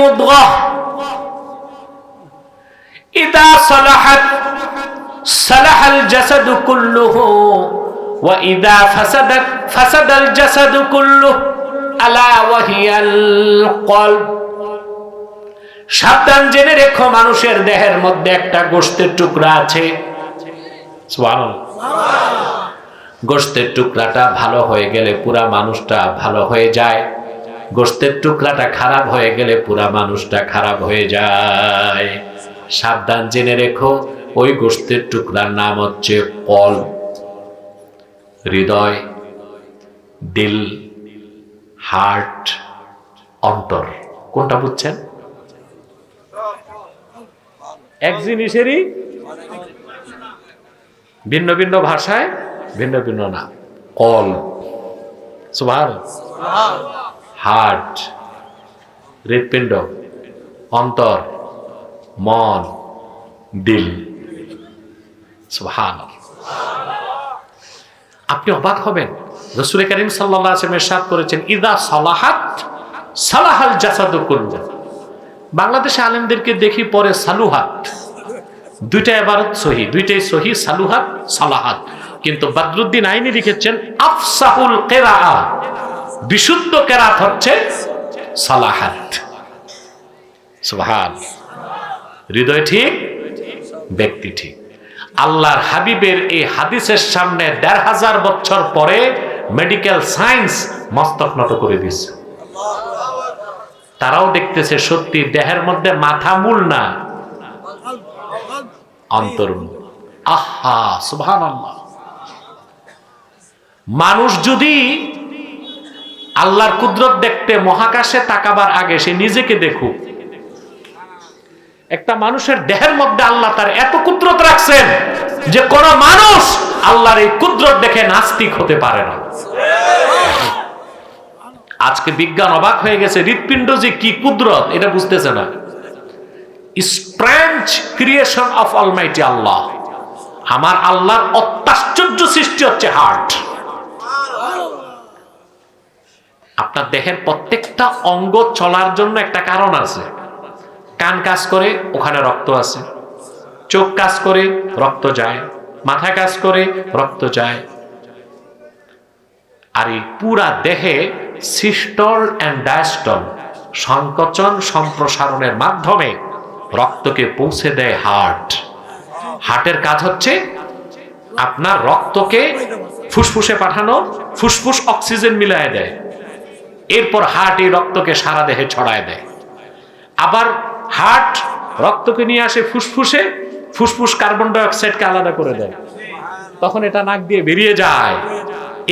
মুদগাহ ইদা সালাহাত সালাহাল জাসাদু কুল্লুহু ওয়া ইদা ফাসাদাত ফাসাদাল জাসাদু কুল্লুহু আলা ওয়াহিয়াল কলব সাবধান জেনে রেখো, মানুষের দেহের মধ্যে একটা গোশতের টুকরা আছে। গোশতের টুকরাটা ভালো হয়ে গেলে পুরা মানুষটা ভালো হয়ে যায়। গোশতের টুকরাটা খারাপ হয়ে গেলে পুরা মানুষটা খারাপ হয়ে যায়। সাবধান জেনে রেখো, ওই গোশতের টুকরার নাম হচ্ছে কল। হৃদয়, দিল, হার্ট, অন্তর। কোনটা বুঝছেন? এক জিনিসেরই ভিন্ন ভিন্ন ভাষায় ভিন্ন ভিন্ন নাম কল। সুভার হার্ট, হৃৎপিণ্ড, অন্তর, মন, দিল। সুভান আপনি অবাক হবেন, রসুল করিম সাল্লাহ আসলামের সাথ করেছেন, ইদা সালাহাত, সালাহাল জাসাদু করল বাংলাদেশে আলেমদেরকে দেখি পরে সালুহাত। দুইটা এবারত সহি, দুইটাই সহি, সালুহাত, সালাহাত। কিন্তু বাদরুদ্দিন আইনি লিখেছেন, আফসাহুল কেরা বিশুদ্ধ কেরাত হচ্ছে সালাহাত। হৃদয় ঠিক, ব্যক্তি ঠিক। আল্লাহর হাবিবের এই হাদিসের সামনে দেড় হাজার বছর পরে মেডিকেল সায়েন্স মস্তক নত করে দিচ্ছে তারাও দেখতেছে সত্যি দেহের মধ্যে মাথা মূল না, অন্তর্মূল। আহা সুবহান মানুষ যদি আল্লাহর কুদরত দেখতে মহাকাশে তাকাবার আগে সে নিজেকে দেখুক। একটা মানুষের দেহের মধ্যে আল্লাহ তার এত কুদরত রাখছেন যে কোন মানুষ আল্লাহর এই কুদরত দেখে নাস্তিক হতে পারে না। আজকে বিজ্ঞান অবাক হয়ে গেছে, হৃৎপিণ্ড যে কি কুদরত, এটা বুঝতেছে না। Strange creation of almighty Allah আমার আল্লাহর অত্যাশ্চর্য সৃষ্টি হচ্ছে হার্ট আপনার দেহের প্রত্যেকটা অঙ্গ চলার জন্য একটা কারণ আছে। কান কাজ করে, ওখানে রক্ত আছে। চোখ কাজ করে, রক্ত যায়। মাথা কাজ করে, রক্ত যায়। আর এই পুরা দেহে সিস্টল অ্যান্ড ডায়াস্টল সংকোচন সম্প্রসারণের মাধ্যমে রক্তকে পৌঁছে দেয় হার্ট। হার্টের কাজ হচ্ছে আপনার রক্তকে ফুসফুসে পাঠানো, ফুসফুস অক্সিজেন মিলায় দেয়। এরপর হার্ট এই রক্তকে সারা দেহে ছড়ায় দেয়। আবার হার্ট রক্তকে নিয়ে আসে ফুসফুসে, ফুসফুস কার্বন ডাইঅক্সাইডকে আলাদা করে দেয়। তখন এটা নাক দিয়ে বেরিয়ে যায়।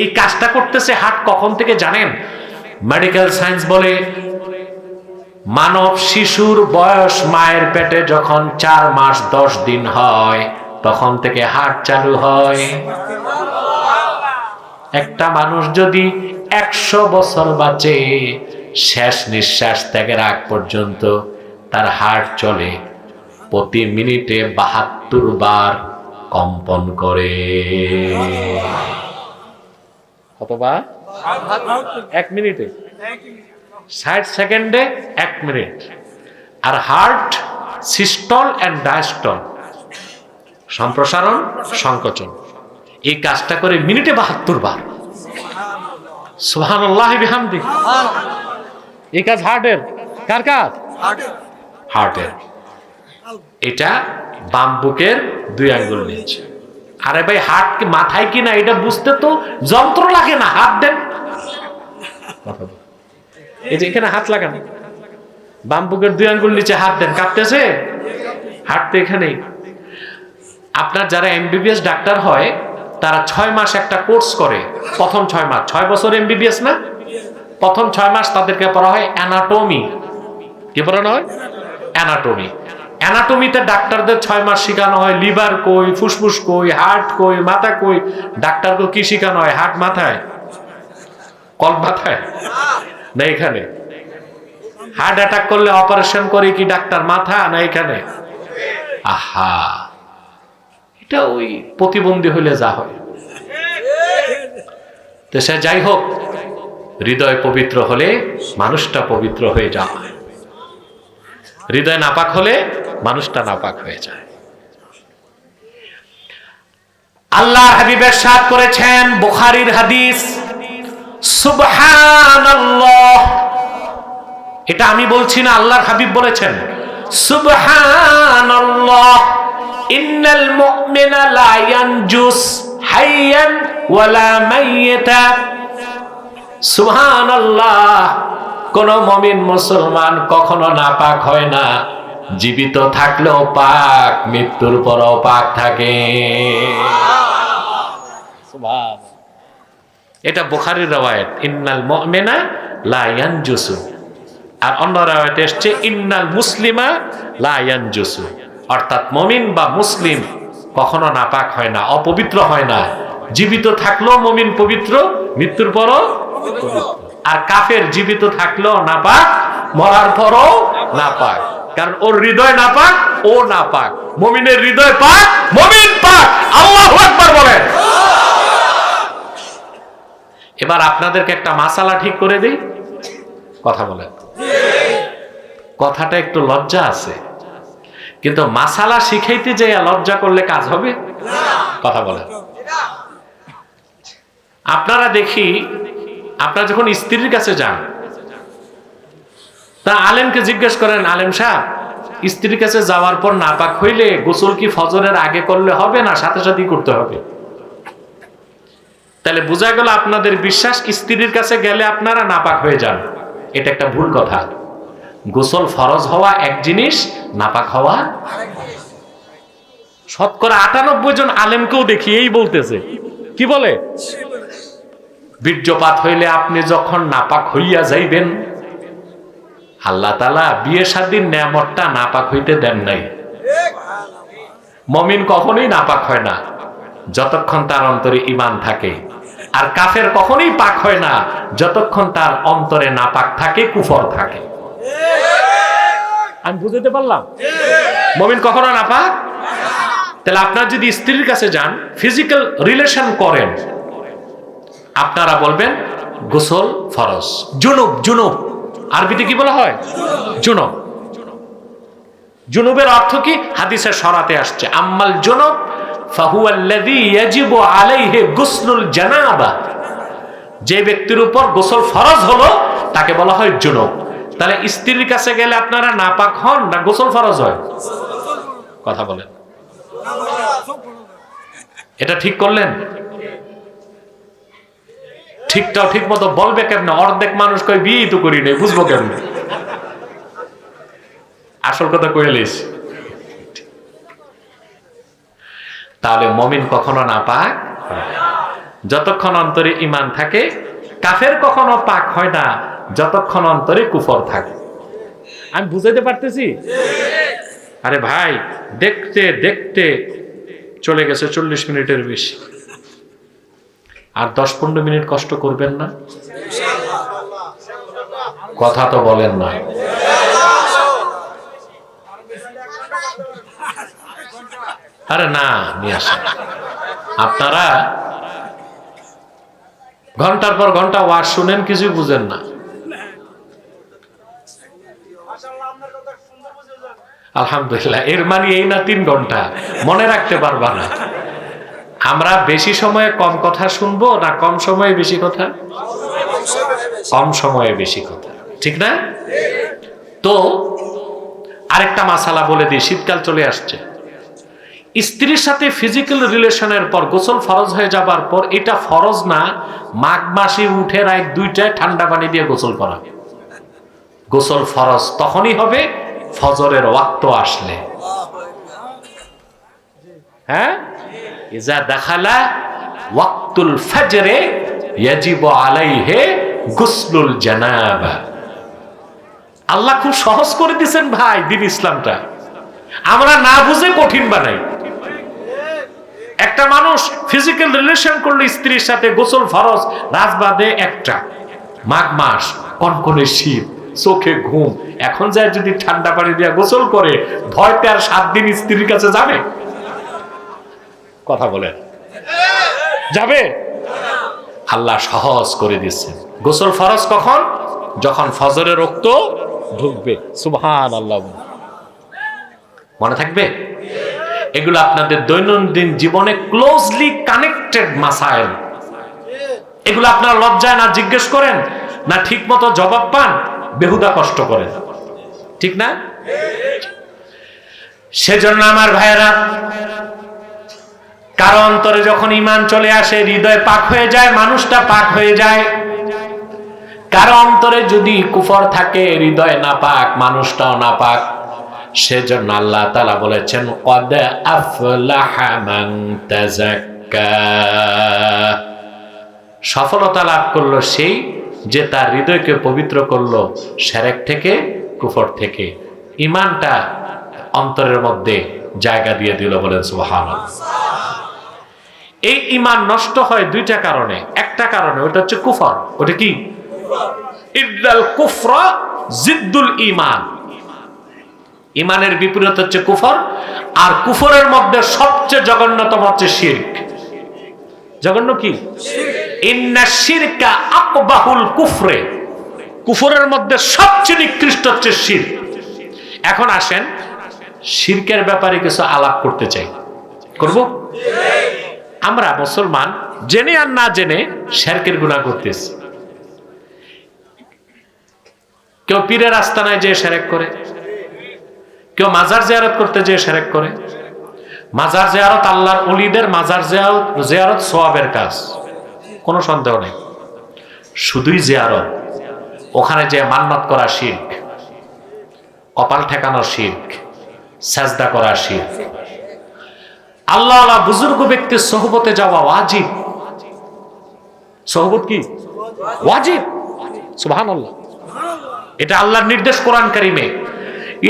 এই কাজটা করতেছে হার্ট কখন থেকে জানেন? মেডিকেল সায়েন্স বলে, মানব শিশুর বয়স মায়ের পেটে যখন চার মাস দশ দিন হয়, তখন থেকে হার্ট চালু হয়। একটা মানুষ যদি একশো বছর বাঁচে, শেষ নিঃশ্বাস ত্যাগের আগ পর্যন্ত তার হার্ট চলে। প্রতি মিনিটে বাহাত্তর বার কম্পন করে। কতবার এক মিনিটে, ষাট সেকেন্ডে এক মিনিট। আর হার্ট, সিস্টল অ্যান্ড ডায়াস্টল। সম্প্রসারণ, সংকোচন। এই কাজটা করে মিনিটে বাহাত্তর বার। সুহান বিহামদি এই কাজ হার্টের? কার কাজ? হার্টের। এটা বাম বুকের দুই আঙ্গুল নিয়েছে। আরে ভাই হার্ট মাথায় কিনা এটা বুঝতে তো যন্ত্র লাগে না হাত দেন। এই যে এখানে হাত লাগান। বাম বুকের দুই আঙ্গুল নিচে হাত দেন কাঁপতেছে? হাত তো এখানেই। আপনার যারা এমবিবিএস ডাক্তার হয় তারা ছয় মাস একটা কোর্স করে। প্রথম ছয় মাস। ছয় বছর এমবিবিএস না? প্রথম ছয় মাস তাদেরকে পড়া হয় অ্যানাটমি কি পড়ানো হয়? অ্যানাটমি অ্যানাটমিতে ডাক্তারদের ছয় মাস শেখানো হয়। লিভার কই, ফুসফুস কই, হার্ট কই, মাথা কই। ডাক্তারকে কি শেখানো হয়? হার্ট মাথায়? কল মাথায়? না এখানে। হার্ট অ্যাটাক করলে অপারেশন করে কি ডাক্তার? মাথা না এখানে? আহা! এটা ওই প্রতিবন্ধী হইলে যা হয়। সে যাই হোক, হৃদয় পবিত্র হলে মানুষটা পবিত্র হয়ে যায়। হৃদয় নাপাক হলে মানুষটা নাপাক হয়ে যায়। আল্লাহ হাবিবের সাথ করেছেন বুখারীর হাদিস এটা আমি বলছি না, আল্লাহর হাবিব বলেছেন, সুবহানাল্লাহ। ইন্নাল মুমিনা লা ইয়ানজুস হাইয়ান ওয়ালা মাইয়াতা। সুবহানাল্লাহ, কোন মমিন মুসলমান কখনো নাপাক হয় না। জীবিত থাকলেও পাক, মৃত্যুর পরও পাক থাকে। এটা বুখারীর রওয়ায়াত, ইন্নাল মুমিনা লা ইয়ানজুসু। আর অন্য রায়তে এসছে, ইন্নাল মুসলিমা লায়ান জুসু অর্থাৎ মমিন বা মুসলিম কখনো নাপাক হয় না, অপবিত্র হয় না। জীবিত থাকলেও মমিন পবিত্র, মৃত্যুর পরও আর কাফের জীবিত থাকলেও নাপাক, মরার পরও নাপাক। কারণ ওর হৃদয় নাপাক, ও নাপাক। মমিনের হৃদয় পাক, মমিন পাক। আল্লাহ আকবার বলেন। এবার আপনাদেরকে একটা মাসালা ঠিক করে দিই। কথা বলেন। কথাটা একটু লজ্জা আছে। কিন্তু মাসালা শিখাইতে যে লজ্জা করলে কাজ হবে? কথা বলেন। আপনারা দেখি, আপনারা যখন স্ত্রীর কাছে যান, তা আলেমকে জিজ্ঞেস করেন, আলেম সাহেব, স্ত্রীর কাছে যাওয়ার পর নাপাক হইলে গোসল কি ফজরের আগে করলে হবে না সাথে সাথেই করতে হবে? তাহলে বোঝা গেল আপনাদের বিশ্বাস, স্ত্রীর কাছে গেলে আপনারা নাপাক হয়ে যান। এটা একটা ভুল কথা। গোসল ফরজ হওয়া এক জিনিস, নাপাক হওয়া শতকরা আটানব্বই জন আলেমকেও দেখি এই বলতেছে। কি বলে? বীর্যপাত হইলে আপনি যখন নাপাক হইয়া যাইবেন, আল্লাহ তালা বিয়ে শাদীর নেয়ামতটা নাপাক হইতে দেন নাই। মমিন কখনোই নাপাক হয় না, যতক্ষণ তার অন্তরে ইমান থাকে। আর কাফের কখনোই পাক হয় না, যতক্ষণ তার অন্তরে নাপাক থাকে, কুফর থাকে। আমি বুঝতে পারলাম? মমিন কখনো নাপাক তাহলে আপনার যদি স্ত্রীর কাছে যান ফিজিক্যাল রিলেশন করেন, আপনারা বলবেন গোসল ফরজ। জুনুব জুনুব। আরবিতে কি বলা হয়? জুনুব। জুনুবের অর্থ কি? হাদিসে সরাতে আসছে, আম্মাল জুনুব ফাহুয়াল্লাযী ইয়াজিবু আলাইহি গুসলুল জানাবা। যে ব্যক্তির উপর গোসল ফরজ হলো, তাকে বলা হয় জুনুব। তাহলে স্ত্রীর কাছে গেলে আপনারা নাপাক হন না গোসল ফরজ হয়? কথা বলেন। এটা ঠিক করলেন? ঠিকটাও ঠিক মতো বলবে কেমনে? অর্ধেক মানুষ কই বিয়ে তো করি নাই, বুঝব কেমনে? আসল কথা কইলিস তাহলে মমিন কখনো না। পাক যতক্ষণ অন্তরে ইমান থাকে কাফের কখনো পাক হয় না যতক্ষণ অন্তরে কুফর থাকে। আমি বুঝাইতে পারতেছি? আরে ভাই দেখতে দেখতে চলে গেছে চল্লিশ মিনিটের বেশি। আর দশ পনেরো মিনিট কষ্ট করবেন না? কথা তো বলেন না। আরে না নিয়ে আসেন। আপনারা ঘণ্টার পর ঘণ্টা ওয়াজ শুনেন, কিছুই বুঝেন না। আলহামদুলিল্লাহ, এর মানে এই না তিন ঘণ্টা। মনে রাখতে পারবা না। আমরা বেশি সময়ে কম কথা শুনব না কম সময়ে বেশি কথা? কম সময়ে বেশি কথা। ঠিক না? তো আরেকটা মাসালা বলে দিই, শীতকাল চলে আসছে। স্ত্রীর সাথে ফিজিক্যাল রিলেশনের পর গোসল ফরজ হয়ে যাবার পর এটা ফরজ না, মাঘ মাসে উঠে রায় দুইটায় ঠান্ডা পানি দিয়ে গোসল করা। গোসল ফরজ তখনই হবে, ফজরের ওয়াক্ত আসলে। হ্যাঁ? ইজা দেখালা ওয়াক্তুল ফজরে ইয়াজিবু আলাইহে গুসলুল জানাবা। আল্লাহ খুব সহজ করে দিয়েছেন ভাই দিন ইসলামটা। আমরা না বুঝে কঠিন বানাই। একটা মানুষ ফিজিক্যাল রিলেশন করলে স্ত্রীর সাথে গোসল ফরজ, রাজবাদে একটা। মাঘ মাস, কনকনে শীত, চোখে ঘুম। এখন যায় যদি ঠান্ডা পানি দিয়ে গোসল করে ভয়তে আর সাত দিন স্ত্রীর কাছে যাবে? কথা বলেন। যাবে? আল্লাহ সহজ করে দিচ্ছেন গোসল ফরজ কখন? যখন ফজরের রক্ত ঢুকবে। সুবহান আল্লাহ মনে থাকবে? এগুলো আপনাদের দৈনন্দিন জীবনে ক্লোজলি কানেক্টেড মাসাইল এগুলো আপনারা লজ্জায় না জিজ্ঞেস করেন, না ঠিক মতো জবাব পান, বেহুদা কষ্ট করেন। ঠিক না? সেজন্য আমার ভাইয়েরা, কারও অন্তরে যখন ইমান চলে আসে, হৃদয় পাক হয়ে যায়, মানুষটা পাক হয়ে যায়। কারও অন্তরে যদি কুফর থাকে, হৃদয় না পাক, মানুষটাও না পাক। সেজন্য আল্লাহ তালা বলেছেন সফলতা লাভ করল সেই যে তার হৃদয়কে পবিত্র করল সেরেক থেকে কুফর থেকে। ইমানটা অন্তরের মধ্যে জায়গা দিয়ে দিল বলেন সুবহান এই ইমান নষ্ট হয় দুইটা কারণে। একটা কারণে ওটা হচ্ছে কুফর। ওটা কি? ইদ্দাল কুফরা জিদ্দুল ইমান ইমানের বিপরীত হচ্ছে কুফর, আর কুফরের মধ্যে সবচেয়ে জঘন্যতম হচ্ছে শিরক। জঘন্য কি? শিরকা আকবাহুল কুফরে। কুফরের মধ্যে সবচেয়ে নিকৃষ্ট হচ্ছে শির এখন আসেন, শিরকের ব্যাপারে কিছু আলাপ করতে চাই। করব? আমরা মুসলমান, জেনে আর না জেনে শেরকের গুণা করতেছি। কেউ পীরের আস্তানায় যে সেরেক করে কেউ মাজার জিয়ারত করতে যে সেরেক করে। মাজার জিয়ারত আল্লাহর অলিদের মাজার জিয়ারত জিয়ারত সোয়াবের কাজ। কোনো সন্দেহ নেই। শুধুই জিয়ারত। ওখানে যে মান্নত করা শিখ কপাল ঠেকানো শিখ সাজদা করা শিখ আল্লাহ আল্লাহ বুজুর্গ ব্যক্তির সহবতে যাওয়া ওয়াজিব। সহবত কি? ওয়াজিব। সুবহানাল্লাহ। এটা আল্লাহর নির্দেশ কোরআন কারিমে।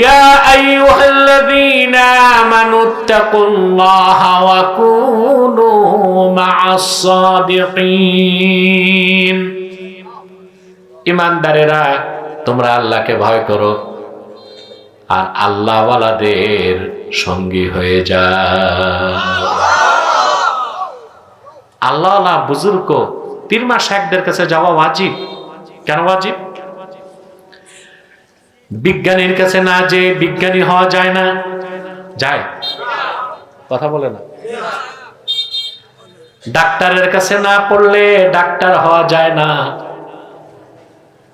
ইয়া আইয়ুহাল্লাযীনা আমানু তাকুল্লাহা ওয়া কুনু মা'আস সাদিকিন ইমানদারেরা, তোমরা আল্লাহকে ভয় করো, আর আল্লাহওয়ালাদের সঙ্গী হয়ে যাও। আল্লাহ বুজুর্গ পীরমা শেখদের কাছে যাওয়া ওয়াজিব। কেন ওয়াজিব? বিজ্ঞানীর কাছে না যে বিজ্ঞানী হওয়া যায় না। যায়। কথা বলে না। ডাক্তারের কাছে না পড়লে ডাক্তার হওয়া যায় না।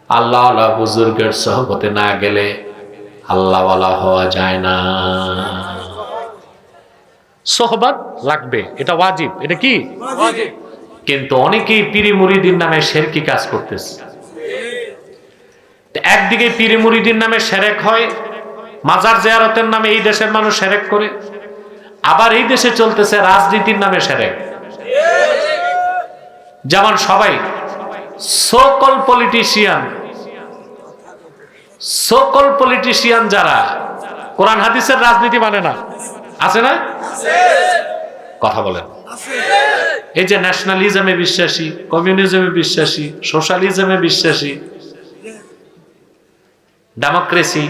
আল্লাহ আল্লাহ বুজুর্গের সহবতে না গেলে আল্লাহওয়ালা হওয়া যায় না। সোহবাদ লাগবে। এটা ওয়াজিব। এটা কি? কিন্তু অনেকেই পিরি মুরিদিন নামে শেরকি কাজ করতেছে। একদিকে পীরে মুরিদির নামে সেরেক হয়, মাজার জিয়ারতের নামে এই দেশের মানুষ সেরেক করে। আবার এই দেশে চলতেছে রাজনীতির নামে সেরেক। যেমন সবাই সকল পলিটিশিয়ান সকল পলিটিশিয়ান যারা, কোরআন হাদিসের রাজনীতি মানে না। আছে না? কথা বলেন। এই যে ন্যাশনালিজমে বিশ্বাসী কমিউনিজমে বিশ্বাসী সোশ্যালিজমে বিশ্বাসী ডেমোক্রেসি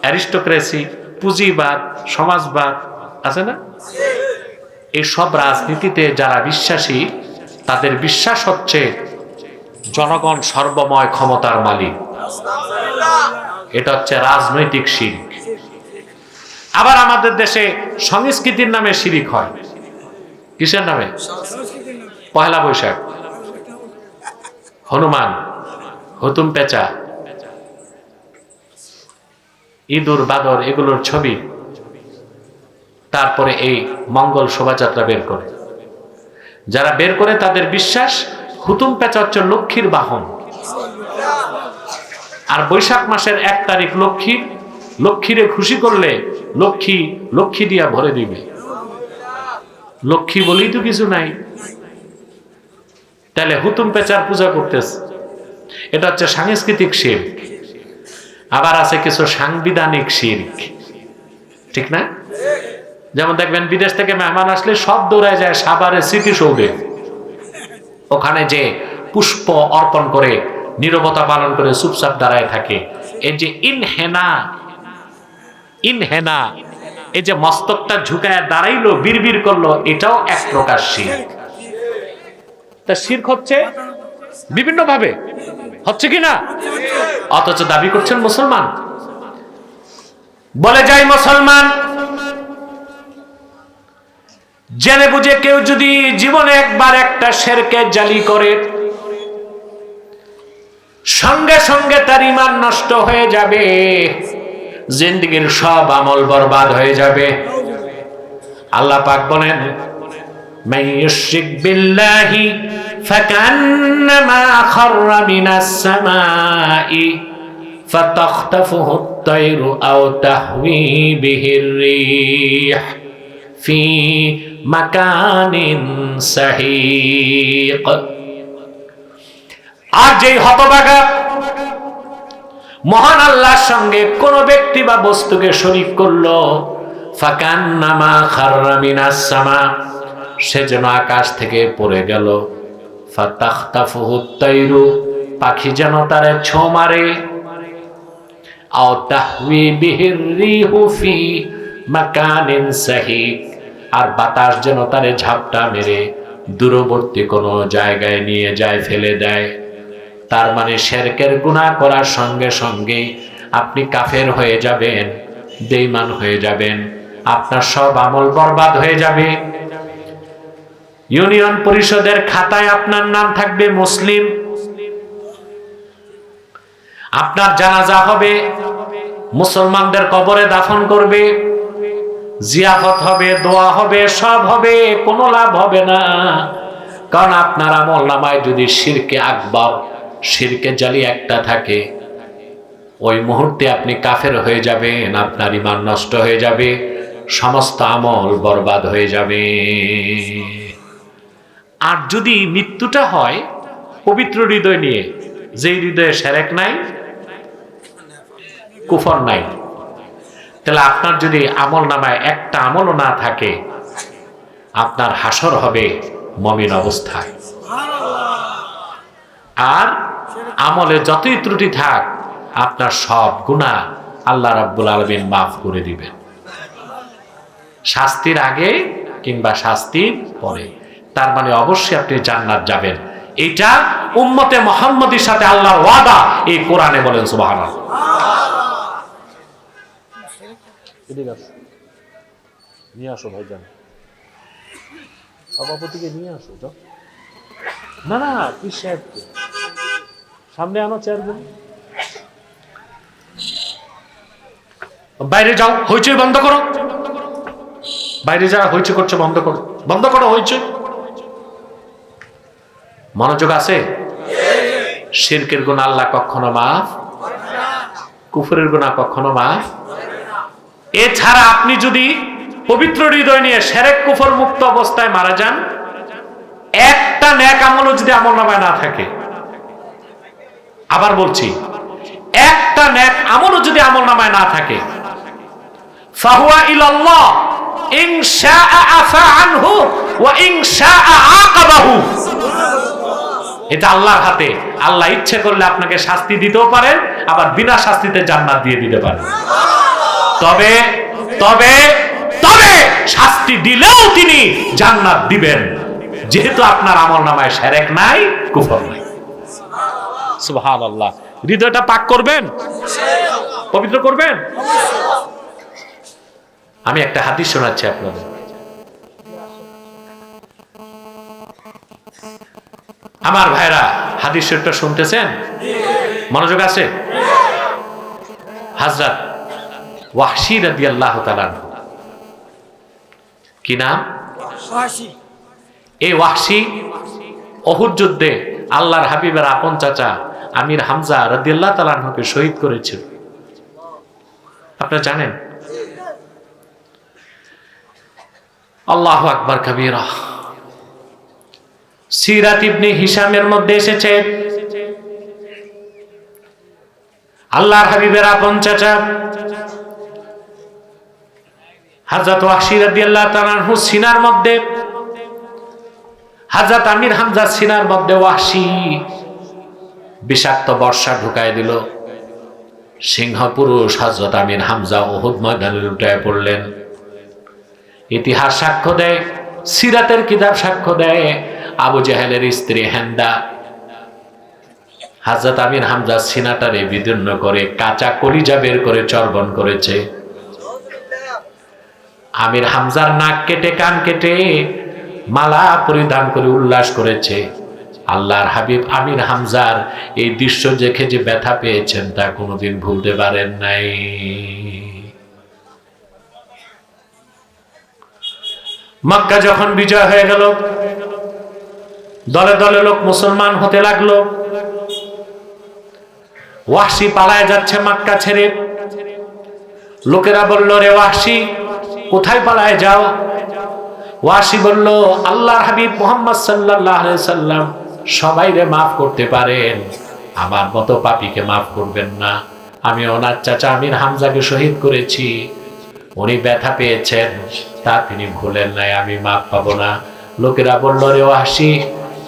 অ্যারিস্টোক্রেসি পুঁজিবাদ, সমাজবাদ, আছে না? এই সব রাজনীতিতে যারা বিশ্বাসী, তাদের বিশ্বাস হচ্ছে জনগণ সর্বময় ক্ষমতার মালিক। এটা হচ্ছে রাজনৈতিক শিরিক আবার আমাদের দেশে সংস্কৃতির নামে শিরিক হয়। কিসের নামে? পয়লা বৈশাখ। হনুমান, হুতুম পেঁচা। ইঁদুর, বাদর এগুলোর ছবি। তারপরে এই মঙ্গল শোভাযাত্রা বের করে। যারা বের করে তাদের বিশ্বাস, হুতুম পেঁচা হচ্ছে লক্ষ্মীর বাহন। আর বৈশাখ মাসের এক তারিখ লক্ষ্মী, লক্ষ্মীরে খুশি করলে লক্ষ্মী লক্ষ্মী দিয়া ভরে দিবে। লক্ষ্মী বলেই তো কিছু নাই। তাহলে হুতুম পেঁচার পূজা করতেছে। এটা হচ্ছে সাংস্কৃতিক শিল্প আবার আছে কিছু সাংবিধানিক শির্ক। ঠিক না? যেমন দেখবেন বিদেশ থেকে মেহমান আসলে সব দৌড়ায় যায় সাভারের স্মৃতিসৌধে ওখানে যে পুষ্প অর্পণ করে, নিরবতা পালন করে চুপচাপ দাঁড়ায় থাকে। এই যে ইনহেনা ইনহেনা, এই যে মস্তকটা ঝুঁকায় দাঁড়াইলো, বিড়বিড় করল, এটাও এক প্রকার শির্ক। তা শির্ক হচ্ছে বিভিন্ন ভাবে হচ্ছে কি না? অথচ দাবি করছেন মুসলমান। বলে যাই মুসলমান, জেনে বুঝে কেউ যদি জীবনে একবার একটা শেরকে জালি করে, সঙ্গে সঙ্গে তার ইমান নষ্ট হয়ে যাবে, জিন্দগির সব আমল বরবাদ হয়ে যাবে। আল্লাহ পাক বলেন মাইয়ুশিক বিল্লাহি فكأنما خر من السماء فتخطفه الطير أو تهوي به الريح في مكان سحيق আর যেই হতবাগা মহান আল্লাহর সঙ্গে কোন ব্যক্তি বা বস্তুকে শরিক করলো ফাকান্নামা খাররামিনাস সামা সে যেন আকাশ থেকে পড়ে গেল পাখি যেন তারে ছো মারে। আও বিহির রিহু ফি আর বাতাস যেন তারে ঝাপটা মেরে, দূরবর্তী কোনো জায়গায় নিয়ে যায়, ফেলে দেয়। তার মানে শেরকের গুনাহ করার সঙ্গে সঙ্গে আপনি কাফের হয়ে যাবেন, বেঈমান হয়ে যাবেন, আপনার সব আমল বরবাদ হয়ে যাবে। ইউনিয়ন পরিষদের খাতায় আপনার নাম থাকবে মুসলিম। আপনার জানাজা হবে, মুসলমানদের কবরে দাফন করবে, জিয়াফত হবে, দোয়া হবে, সব হবে, কোনো লাভ হবে না। কারণ আপনার আমল নামায় যদি শিরকে আকবর, শিরকে জালি একটা থাকে, ওই মুহূর্তে আপনি কাফের হয়ে যাবেন, আপনার ইমান নষ্ট হয়ে যাবে, সমস্ত আমল বরবাদ হয়ে যাবে। আর যদি মৃত্যুটা হয় পবিত্র হৃদয় নিয়ে যে হৃদয়ে সেরেক নাই, কুফর নাই, তাহলে আপনার যদি আমল নামায় একটা আমলও না থাকে, আপনার হাসর হবে মমিন অবস্থায়। আর আমলে যতই ত্রুটি থাক, আপনার সব গুণা আল্লাহ রাব্বুল আলমিন মাফ করে দিবেন। শাস্তির আগে কিংবা শাস্তির পরে। তার মানে অবশ্যই আপনি জান্নাত যাবেন। এটা উম্মতে মোহাম্মদের সাথে আল্লাহর ওয়াদা এই কোরআনে বলেন আসো। নিয়ে আসো ভাইজান। সভাপতিকে নিয়ে আসো যাও। না না কি সাহেবকে? সামনে আনো চেয়ারম্যান। বাইরে যাও হইচই বন্ধ করো। বাইরে যারা হইচই করছে বন্ধ করো। বন্ধ করো হইচই। মনোযোগ আছে? শিরকের গুণ আল্লাহ কখনো মাফ কুফরের গুণা কখনো মাফ এছাড়া আপনি যদি পবিত্র হৃদয় নিয়ে সেরেক কুফর মুক্ত অবস্থায় মারা যান, একটা ন্যাক আমলও যদি আমল নামায় না থাকে। আবার বলছি, একটা ন্যাক আমলও যদি আমল নামায় না থাকে, ফাহুয়া আনহু, ওয়া ইন শাআ আকাবাহু। এটা আল্লাহর হাতে। আল্লাহ ইচ্ছে করলে আপনাকে শাস্তি দিতেও পারেন, আবার বিনা শাস্তিতে জান্নাত দিয়ে দিতে পারেন। তবে তবে তবে শাস্তি দিলেও তিনি জান্নাত দিবেন। যেহেতু আপনার আমল নামায় সেরেক নাই, কুফর নাই। সুবহানাল্লাহ। হৃদয়টা পাক করবেন? পবিত্র করবেন? আমি একটা হাদিস শোনাচ্ছি আপনাদের। আমার ভাইরা হাদিস শরীফটা শুনতেছেন? মনোযোগ আছে? হাজরাত ওয়াহশি তাআলা কি নাম? এই ওয়াহশি অহুদ যুদ্ধে আল্লাহর হাবিবের আপন চাচা আমির হামজা রাদিয়াল্লাহু তাআলাকে শহীদ করেছিল। আপনারা জানেন? আল্লাহ আকবার কবিরা। সিরাত ইবনে হিসামের মধ্যে এসেছে। আল্লাহর হাবিবের আপন চাচা। হাজরত ওয়াহশি রাদিয়াল্লাহু তাআলা আনহু সিনার মধ্যে। হাজরত আমির হামজা সিনার মধ্যে ওয়াহশি বিষাক্ত বর্ষা ঢুকায় দিল। সিংহ পুরুষ হজরত আমির হামজা ওহুদ ময়দানে লুটায় পড়লেন। ইতিহাস সাক্ষ্য দেয়, সিরাতের কিতাব সাক্ষ্য দেয়। আবু জাহেলের স্ত্রী হেন্দা। হাজরত আমির হামজা সিনাটারে বিদীর্ণ করে কাঁচা কলিজা বের করে চর্বণ করেছে। আমির হামজার নাক কেটে, কান কেটে মালা পরিধান করে উল্লাস করেছে। আল্লাহর হাবিব আমির হামজার এই দৃশ্য দেখে যে ব্যথা পেয়েছেন তা কোনোদিন ভুলতে পারেন নাই। মক্কা যখন বিজয় হয়ে গেল দলে দলে লোক মুসলমান হতে লাগল। ওয়াসি পালায় যাচ্ছে মক্কা ছেড়ে। লোকেরা বলল, রে ওয়াসি, কোথায় পালায় যাও? ওয়াসি বলল, আল্লাহর হাবিব মোহাম্মদ সাল্লাহ সাল্লাম সবাই রে মাফ করতে পারেন। আমার মতো পাপিকে মাফ করবেন না। আমি ওনার চাচা আমির হামজাকে শহীদ করেছি। উনি ব্যথা পেয়েছেন, তা তিনি ভুলেন নাই, আমি মাফ পাবো না। লোকেরা বলল, রে ওয়াসি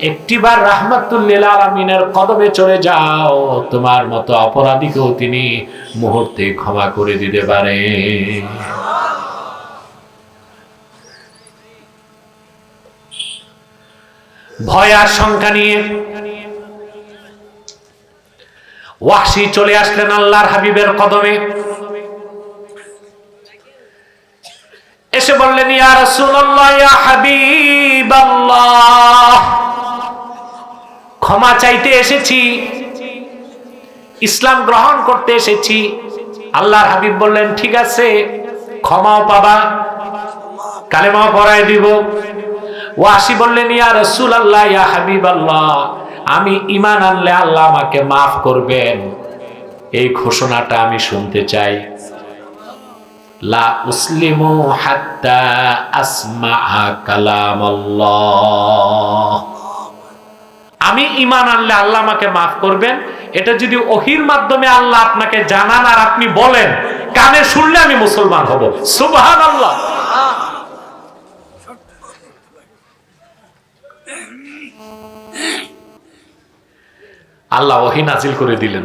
একটিবার রাহমাতুল্লিল আলমিনের কদমে চলে যাও। তোমার মতো অপরাধীকেও তিনি মুহূর্তে ক্ষমা করে দিতে পারে। ভয় আর শঙ্কা নিয়ে ওয়াসি চলে আসলেন আল্লাহর হাবিবের কদমে। এসে বললেন, ইয়া রাসূলুল্লাহ, ইয়া হাবিবাল্লাহ। ক্ষমা চাইতে এসেছি, ইসলাম গ্রহণ করতে এসেছি। আল্লাহর হাবিব বললেন, ঠিক আছে, ক্ষমাও পাবা, কালেমাও পড়ায় দিব। ওয়াসি বললেন, ইয়া রসুল আল্লাহ ইয়া হাবিব আল্লাহ আমি ইমান আনলে আল্লাহ আমাকে মাফ করবেন। এই ঘোষণাটা আমি শুনতে চাই। লা উসলিমু হাত্তা আসমা কালাম আমি ইমান আনলে আল্লাহ আমাকে মাফ করবেন। এটা যদি ওহির মাধ্যমে আল্লাহ আপনাকে জানান আর আপনি বলেন, কানে শুনলে আমি মুসলমান হব। সুবহান আল্লাহ আল্লাহ ওহি নাজিল করে দিলেন।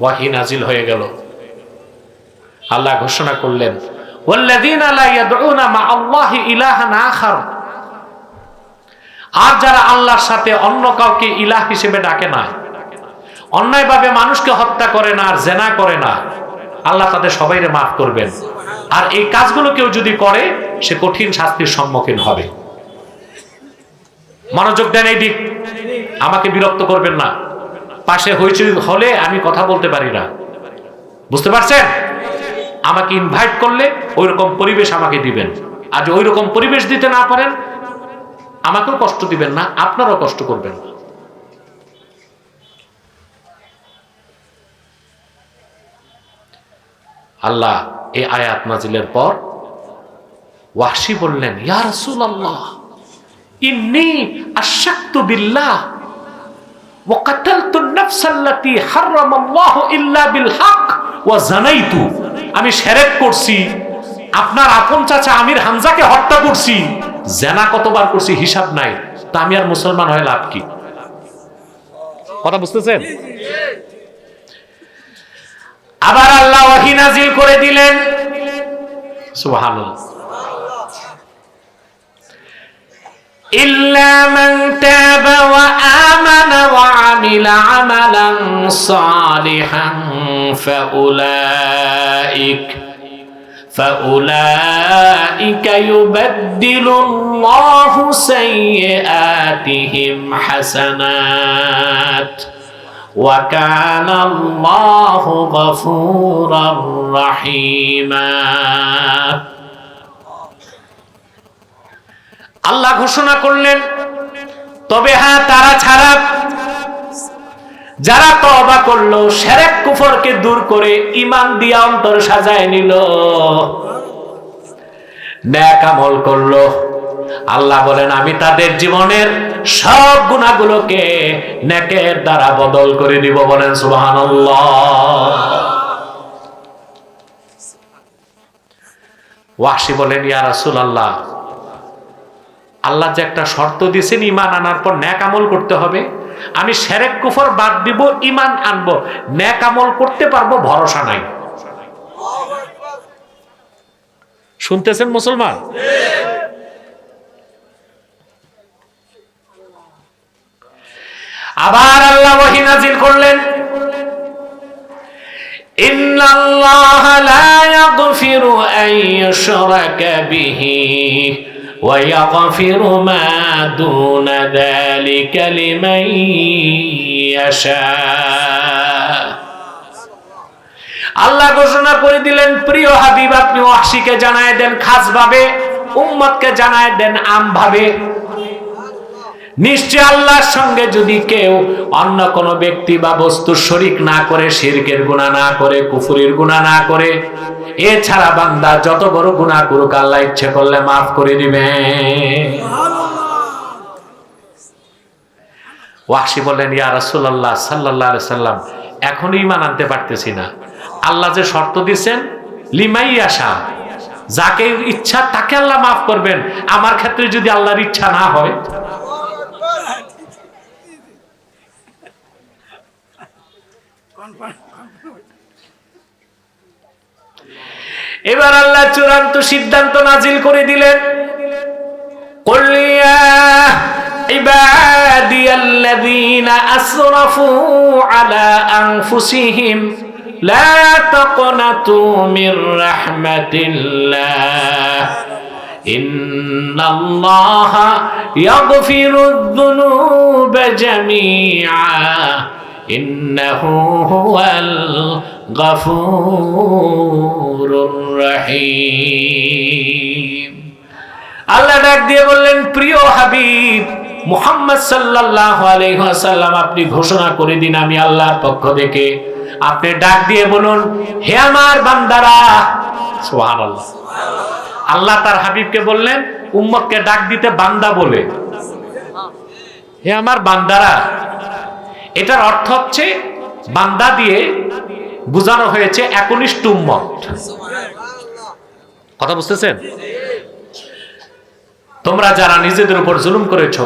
ওয়াহি নাজিল হয়ে গেল। আল্লাহ ঘোষণা করলেন আর যারা আল্লাহর সাথে অন্য কাউকে ইলাহ হিসেবে ডাকে না, অন্যায়ভাবে মানুষকে হত্যা করে না আর জেনা করে না, আল্লাহ তাদের সবাইরে মাফ করবেন। আর এই কাজগুলো কেউ যদি করে, সে কঠিন শাস্তির সম্মুখীন হবে। মনোযোগ দেন এই দিক। আমাকে বিরক্ত করবেন না। পাশে হইচই হলে আমি কথা বলতে পারি না। বুঝতে পারছেন? আমাকে ইনভাইট করলে ওই রকম পরিবেশ আমাকে দিবেন। আর ওই রকম পরিবেশ দিতে না পারেন, আমাকেও কষ্ট দিবেন না, আপনারও কষ্ট করবেন। আল্লাহ এই আয়াত নাজিলের পর ওয়াসি বললেন, ইয়া রাসূলুল্লাহ, ইন্নী আশাক্তু বিল্লাহ। আমি সেরেক করছি, আপনার আপন চাচা আমির হামজাকে হত্যা করছি, জেনা কতবার করছি হিসাব নাই, তা আমি আর মুসলমান হয়ে লাভ কি? কথা বুঝতেছেন? আবার আল্লাহ নাজিল করে দিলেন। সুবহানাল্লাহ। ইল্লা মান তাবা ওয়া আমানা ওয়া وعمل عملا صالحا فأولئك فأولئك يبدل الله سيئاتهم حسنات وكان الله غفورا رحيما আল্লাহ ঘোষণা করলেন তবে হ্যাঁ তারা ছাড়া যারা তবা করল, সেরেক কুফরকে দূর করে ইমান দিয়া অন্তর সাজায় নিল। ন্যাক আমল করল। আল্লাহ বলেন, আমি তাদের জীবনের সব গুণাগুলোকে নেকের দ্বারা বদল করে দিব। বলেন, সুবহানাল্লাহ। ওয়াসি বলেন, ইয়া রাসুল আল্লাহ আল্লাহ যে একটা শর্ত দিয়েছেন ইমান আনার পর ন্যাক আমল করতে হবে আমি সেরেক কুফর বাদ দিব ইমান আনবো ন্যাক আমল করতে পারবো ভরসা নাই শুনতেছেন মুসলমান আবার আল্লাহ ওহী নাজিল করলেন إن الله لا يغفر أن يشرك به ويغفر ما دون ذلك لمن يشاء আল্লাহ ঘোষণা করে দিলেন প্রিয় হাবিব আপনি ওয়াহশিকে জানায় দেন খাস ভাবে উম্মতকে জানায় দেন আম ভাবে নিশ্চয় আল্লাহর সঙ্গে যদি কেউ অন্য কোনো ব্যক্তি বা বস্তু শরিক না করে শিরকের গুণা না করে কুফুরির গুণা না করে এছাড়া বান্দা যত বড় গুণা করুক, আল্লাহ ইচ্ছে করলে মাফ করে দিবে। ওয়াসি বললেন, ইয়া রাসূলুল্লাহ সাল্লাল্লাহু আলাইহি সাল্লাম, এখন ঈমান আনতে পারতেছি না। আল্লাহ যে শর্ত দিয়েছেন, লিমাই আশা, যাকে ইচ্ছা তাকে আল্লাহ মাফ করবেন। আমার ক্ষেত্রে যদি আল্লাহর ইচ্ছা না হয় এবার আল্লাহ চূড়ান্ত সিদ্ধান্ত নাজিল করে দিলেন। قل গাফুর রাহিম। আল্লাহ ডাক দিয়ে বললেন, প্রিয় হাবিব, মুহাম্মদ সাল্লাল্লাহু আলাইহি ওয়াসাল্লাম, আপনি ঘোষণা করে দিন আমি আল্লাহর পক্ষ থেকে। আপনি ডাক দিয়ে বলুন, হে আমার বান্দারা। সুবহানাল্লাহ। আল্লাহ তার হাবিবকে বললেন, উম্মতকে ডাক দিতে বান্দা বলে। হে আমার বান্দারা, এটার অর্থ হচ্ছে, বান্দা দিয়ে বোঝানো হয়েছে একনিষ্ঠ উম্মত। কথা বুঝতেছেন? তোমরা যারা নিজেদের উপর জুলুম করেছ